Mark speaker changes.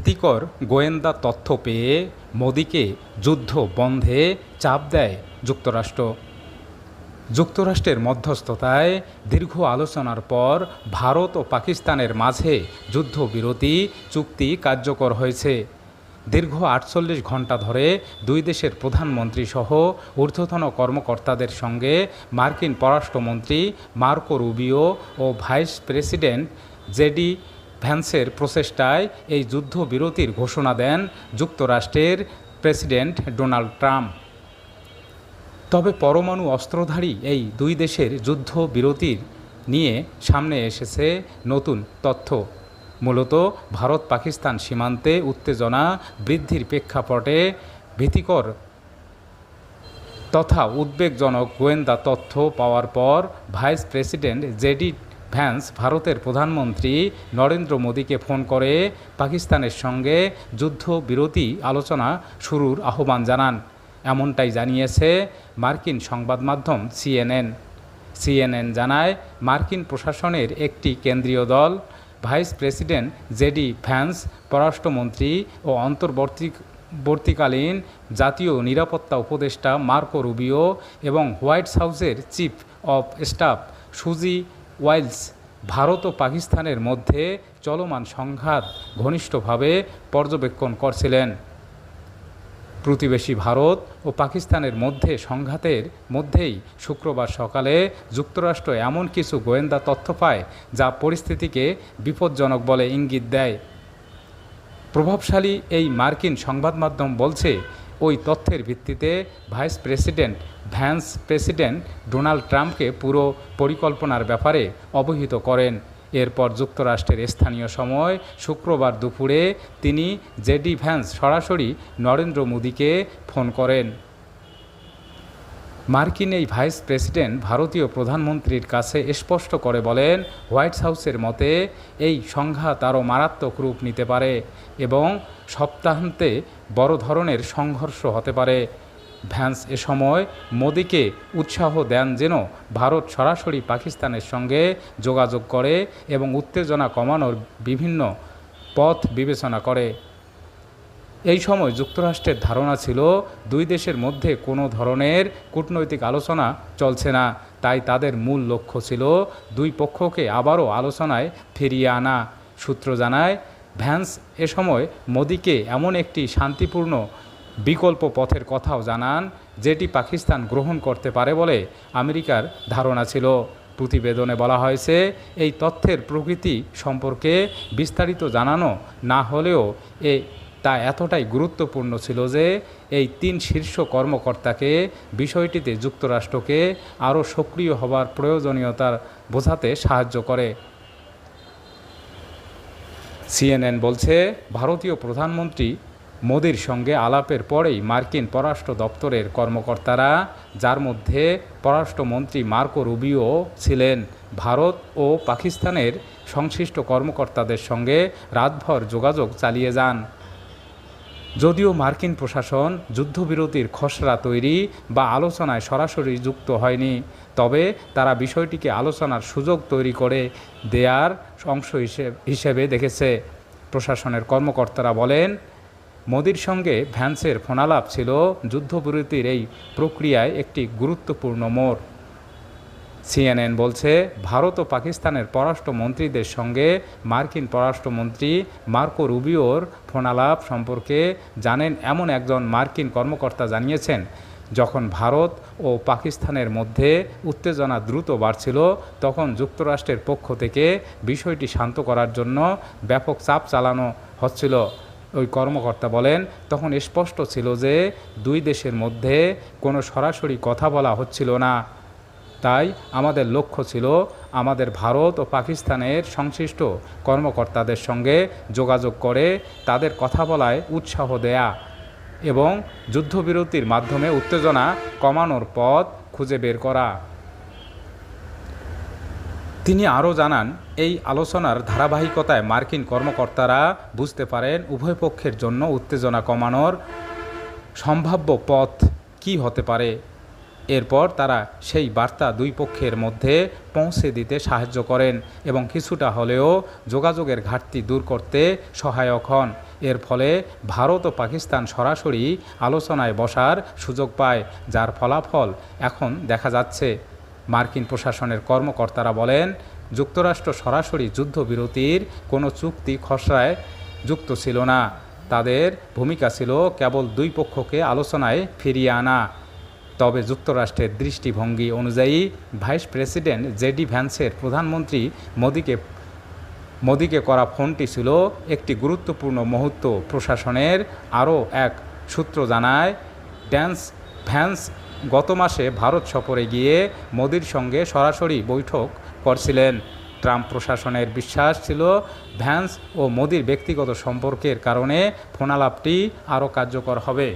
Speaker 1: ভীতিকর গোয়েন্দা তথ্য পেয়ে মোদিকে যুদ্ধ বন্ধে চাপ দেয় যুক্তরাষ্ট্র। যুক্তরাষ্ট্রের মধ্যস্থতায় দীর্ঘ আলোচনার পর ভারত ও পাকিস্তানের মাঝে যুদ্ধবিরতি চুক্তি কার্যকর হয়েছে। দীর্ঘ আটচল্লিশ ঘণ্টা ধরে দুই দেশের প্রধানমন্ত্রী সহ ঊর্ধ্বতন কর্মকর্তাদের সঙ্গে মার্কিন পররাষ্ট্রমন্ত্রী মার্কো রুবিও ও ভাইস প্রেসিডেন্ট জেডি ভ্যান্সের প্রচেষ্টায় এই যুদ্ধবিরতির ঘোষণা দেন যুক্তরাষ্ট্রের প্রেসিডেন্ট ডোনাল্ড ট্রাম্প। তবে পরমাণু অস্ত্রধারী এই দুই দেশের যুদ্ধ বিরতির নিয়ে সামনে এসেছে নতুন তথ্য। মূলত ভারত পাকিস্তান সীমান্তে উত্তেজনা বৃদ্ধির প্রেক্ষাপটে ভীতিকর তথা উদ্বেগজনক গোয়েন্দা তথ্য পাওয়ার পর ভাইস প্রেসিডেন্ট জেডি ভ্যান্স ভারতের প্রধানমন্ত্রী নরেন্দ্র মোদীকে ফোন করে পাকিস্তানের সঙ্গে যুদ্ধ বিরতি আলোচনা শুরুর আহ্বান জানান। এমনটাই জানিয়েছে মার্কিন সংবাদ মাধ্যম সিএনএন। সিএনএন জানায়, মার্কিন প্রশাসনের একটি কেন্দ্রীয় দল, ভাইস প্রেসিডেন্ট জেডি ভ্যান্স, পররাষ্ট্রমন্ত্রী ও অন্তর্বর্তীকালীন জাতীয় নিরাপত্তা উপদেষ্টা মার্কো রুবিও এবং হোয়াইট হাউসের chief of staff Susie Wiles Bharat ও পাকিস্তানের মধ্যে চলমান সংঘাত ঘনিষ্ঠভাবে পর্যবেক্ষণ করছিলেন। প্রতিবেশী ভারত ও পাকিস্তানের মধ্যে সংঘাতের মধ্যেই শুক্রবার সকালে যুক্তরাষ্ট্র এমন কিছু গোয়েন্দা তথ্য পায় যা পরিস্থিতিকে বিপজ্জনক বলে ইঙ্গিত দেয়। প্রভাবশালী এই মার্কিন সংবাদ মাধ্যম বলছে ওই তথ্যের ভিত্তিতে vice president, Vance president Donald ট্রাম্পকে পুরো পরিকল্পনার ব্যাপারে অবহিত করেন। এরপর যুক্তরাষ্ট্রের স্থানীয় সময় শুক্রবার দুপুরে তিনি জেডি ভ্যান্স সরাসরি নরেন্দ্র মোদীকে ফোন করেন। মার্কিন এই ভাইস প্রেসিডেন্ট ভারতীয় প্রধানমন্ত্রীর কাছে স্পষ্ট করে বলেন, হোয়াইট হাউসের মতে এই সংঘাত আরও মারাত্মক রূপ নিতে পারে এবং সপ্তাহান্তে বড় ধরনের সংঘর্ষ হতে পারে। ভ্যান্স এ সময় মোদীকে উৎসাহ দেন যেন ভারত সরাসরি পাকিস্তানের সঙ্গে যোগাযোগ করে এবং উত্তেজনা কমানোর বিভিন্ন পথ বিবেচনা করে। এই সময় যুক্তরাষ্ট্রের ধারণা ছিল দুই দেশের মধ্যে কোনো ধরনের কূটনৈতিক আলোচনা চলছে না। তাই তাদের মূল লক্ষ্য ছিল দুই পক্ষকে আবারও আলোচনায় ফিরিয়ে আনা। সূত্র জানায়, ভ্যান্স এ সময় মোদীকে এমন একটি শান্তিপূর্ণ বিকল্প পথের কথাও জানান, যেটি পাকিস্তান গ্রহণ করতে পারে বলে আমেরিকার ধারণা ছিল। প্রতিবেদনে বলা হয়েছে, এই তথ্যের প্রকৃতি সম্পর্কে বিস্তারিত জানানো না হলেও এ তা এতটাই গুরুত্বপূর্ণ ছিল যে এই তিন শীর্ষ কর্মকর্তাকে বিষয়টিতে যুক্তরাষ্ট্রকে আরও সক্রিয় হবার প্রয়োজনীয়তা বোঝাতে সাহায্য করে। সিএনএন বলছে, ভারতীয় প্রধানমন্ত্রী মোদির সঙ্গে আলাপের পরেই মার্কিন পররাষ্ট্র দপ্তরের কর্মকর্তারা, যার মধ্যে পররাষ্ট্রমন্ত্রী মার্কো রুবিও ছিলেন, ভারত ও পাকিস্তানের সংশ্লিষ্ট কর্মকর্তাদের সঙ্গে রাতভর যোগাযোগ চালিয়ে যান। যদিও মার্কিন প্রশাসন যুদ্ধবিরতির খসড়া তৈরি বা আলোচনায় সরাসরি যুক্ত হয়নি, তবে তারা বিষয়টিকে আলোচনার সুযোগ তৈরি করে দেয়ার অংশ হিসেবে দেখেছে। প্রশাসনের কর্মকর্তারা বলেন, মোদির সঙ্গে ভ্যান্সের ফোনালাপ ছিল যুদ্ধবিরতির এই প্রক্রিয়ায় একটি গুরুত্বপূর্ণ মোড়। সিএনএন বলছে, ভারত ও পাকিস্তানের পররাষ্ট্রমন্ত্রীদের সঙ্গে মার্কিন পররাষ্ট্রমন্ত্রী মার্কো রুবিওর ফোনালাপ সম্পর্কে জানেন এমন একজন মার্কিন কর্মকর্তা জানিয়েছেন, যখন ভারত ও পাকিস্তানের মধ্যে উত্তেজনা দ্রুত বাড়ছিল, তখন যুক্তরাষ্ট্রের পক্ষ থেকে বিষয়টি শান্ত করার জন্য ব্যাপক চাপ চালানো হচ্ছিল। ওই কর্মকর্তা বলেন, তখন স্পষ্ট ছিল যে দুই দেশের মধ্যে কোনো সরাসরি কথা বলা হচ্ছিল না। তাই আমাদের লক্ষ্য ছিল আমাদের ভারত ও পাকিস্তানের সংশ্লিষ্ট কর্মকর্তাদের সঙ্গে যোগাযোগ করে তাদের কথা বলায় উৎসাহ দেয়া এবং যুদ্ধবিরতির মাধ্যমে উত্তেজনা কমানোর পথ খুঁজে বের করা। তিনি আরও জানান, এই আলোচনার ধারাবাহিকতায় মার্কিন কর্মকর্তারা বুঝতে পারেন উভয় পক্ষের জন্য উত্তেজনা কমানোর সম্ভাব্য পথ কী হতে পারে। এরপর তারা সেই বার্তা দুই পক্ষের মধ্যে পৌঁছে দিতে সাহায্য করেন এবং কিছুটা হলেও যোগাযোগের ঘাটতি দূর করতে সহায়ক হন। এর ফলে ভারত ও পাকিস্তান সরাসরি আলোচনায় বসার সুযোগ পায়, যার ফলাফল এখন দেখা যাচ্ছে। মার্কিন প্রশাসনের কর্মকর্তারা বলেন, যুক্তরাষ্ট্র সরাসরি যুদ্ধবিরতির কোনো চুক্তি খসড়ায় যুক্ত ছিল না। তাদের ভূমিকা ছিল কেবল দুই পক্ষকে আলোচনায় ফিরিয়ে আনা। তবে যুক্তরাষ্ট্রের দৃষ্টিভঙ্গি অনুযায়ী ভাইস প্রেসিডেন্ট জেডি ভ্যান্সের প্রধানমন্ত্রী মোদীকে মোদীকে করা ফোনটি ছিল একটি গুরুত্বপূর্ণ মুহূর্ত। প্রশাসনের আরও এক সূত্র জানায়, ড্যান্স, ভ্যান্স গত মাসে ভারত সফরে গিয়ে মোদীর সঙ্গে সরাসরি বৈঠক করছিলেন। ট্রাম্প প্রশাসনের বিশ্বাস ছিল ভ্যান্স ও মোদীর ব্যক্তিগত সম্পর্কের কারণে ফোনালাপটি আরও কার্যকর হবে।